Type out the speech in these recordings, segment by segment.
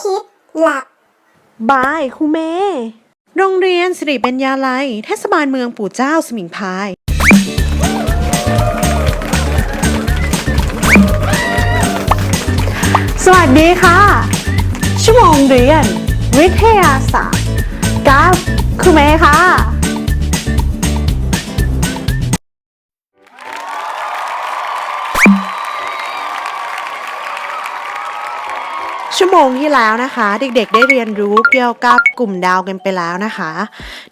คิดหลับบายครูเม โรงเรียนสิริปัญญาลัย เทศบาลเมืองปู่เจ้าสมิงพราย สวัสดีค่ะ ชั่วโมงเรียน วิทยาศาสตร์กับครูเมค่ะ วโมงที่แล้วนะคะ เด็กๆ ได้เรียนรู้เกี่ยวกับกลุ่มดาวกันไปแล้วนะคะ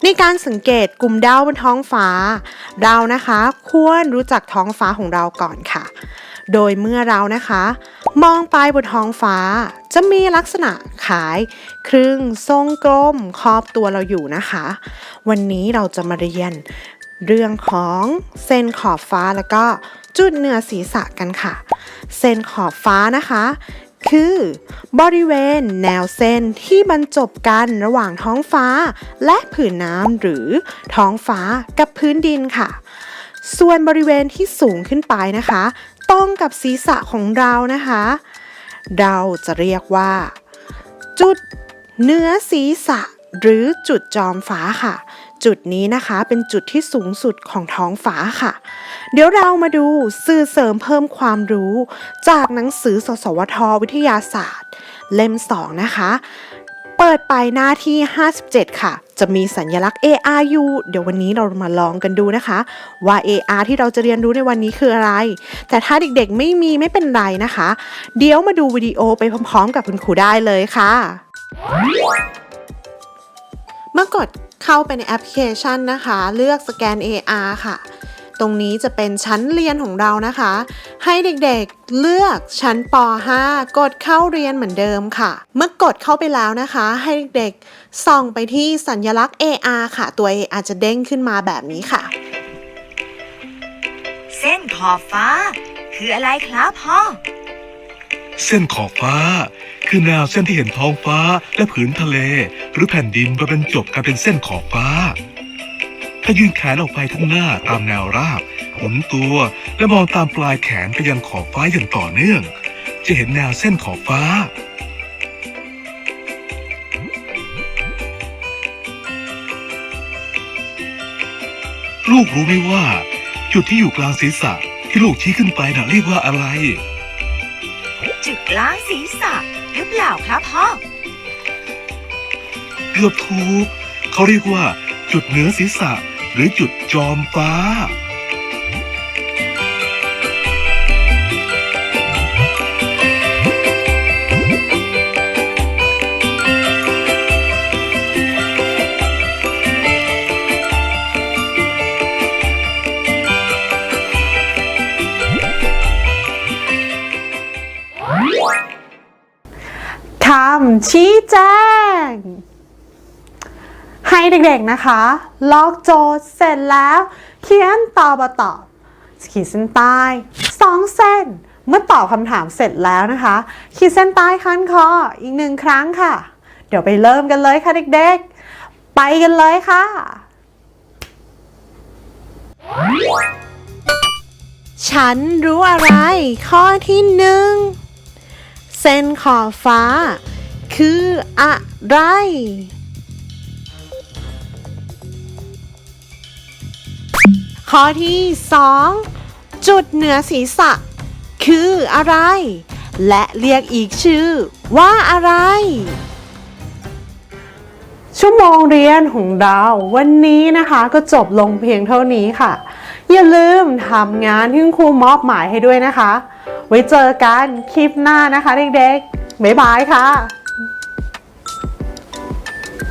ในการสังเกตกลุ่มดาวบนท้องฟ้า เรานะคะควรรู้จักท้องฟ้าของเราก่อนค่ะ โดยเมื่อเรานะคะ มองไปบนท้องฟ้า จะมีลักษณะขาย ครึ่งทรงกลมครอบตัวเราอยู่นะคะ วันนี้เราจะมาเรียน เรื่องของเส้นขอบฟ้าแล้วก็จุดเหนือศีรษะกันค่ะ เส้นขอบฟ้านะคะ คือ บริเวณแนวเส้นที่บรรจบกันระหว่างท้องฟ้า และผืนน้ำหรือท้องฟ้ากับพื้นดินค่ะ ส่วนบริเวณที่สูงขึ้นไปนะคะตรงกับศีรษะของเรานะคะ เราจะเรียกว่า จุดเนื้อศีรษะหรือจุดจอมฟ้าค่ะ จุดนี้นะคะเป็นจุดที่สูงสุดของท้องฟ้าค่ะ เดี๋ยวเรามาดูสื่อเสริมเพิ่มความรู้ จากหนังสือสสวท วิทยาศาสตร์ เล่ม 2 นะคะ เปิดไปหน้าที่ 57 ค่ะ จะมีสัญลักษณ์ AR อยู่เดี๋ยววันนี้เรามาลองกันดูนะคะ ว่า AR ที่เราจะเรียนรู้ในวันนี้คืออะไร แต่ถ้าเด็กๆไม่มีไม่เป็นไรนะคะ เดี๋ยวมาดูวิดีโอไปพร้อมๆ กับคุณครูได้เลยค่ะ เมื่อกดเข้าไปในแอปพลิเคชันนะคะ เลือกสแกน AR ค่ะ ตรงนี้จะเป็นชั้นเรียนของเรานะคะ ให้เด็กๆเลือกชั้นป .5 กดเข้าเรียนเหมือนเดิมค่ะ เมื่อกดเข้าไปแล้วนะคะ ให้เด็กๆส่องไปที่สัญลักษณ์ AR ค่ะ ตัว AR จะเด้งขึ้นมาแบบนี้ค่ะ เส้นขอบฟ้า คืออะไรครับพ่อ เส้นขอบฟ้า คือแนวเส้นที่เห็นท้องฟ้าและผืนทะเล หรือแผ่นดินมาบรรจบกันเป็นเส้นขอบฟ้า ถ้ายื่นแขนออกไปข้างหน้าตามแนวราบหมุนตัวและมองตามปลายแขนไปยังขอบฟ้าอย่างต่อเนื่อง จะเห็นแนวเส้นขอบฟ้าลูกรู้ไหมว่า จุดที่อยู่กลางศีรษะที่ลูกชี้ขึ้นไปน่ะเรียกว่าอะไร จุดกลางศีรษะ หรือเปล่าครับพ่อ เกือบถูก เขาเรียกว่า จุดเหนือศีรษะ หรือจุดจอมฟ้า คำชี้แจง ให้เด็กๆนะคะ ลอกโจทย์เสร็จแล้ว เขียนตอบมาตอบขีดเส้นใต้สองเส้น เมื่อตอบคำถามเสร็จแล้วนะคะ ขีดเส้นใต้คันคออีกหนึ่งครั้งค่ะ เดี๋ยวไปเริ่มกันเลยค่ะเด็กๆ ไปกันเลยค่ะ ฉันรู้อะไร ข้อที่หนึ่ง ส้นขอบฟ้า คืออะไร ข้อที่สองจุดเหนือศีรษะ คืออะไร และเรียกอีกชื่อ ว่าอะไร ชั่วโมงเรียนของเราวันนี้นะคะก็จบลงเพียงเท่านี้ค่ะ อย่าลืมทำงานที่คุณครูมอบหมายให้ด้วยนะคะ ไว้เจอกันคลิปหน้านะคะเด็กๆบ๊ายบายค่ะ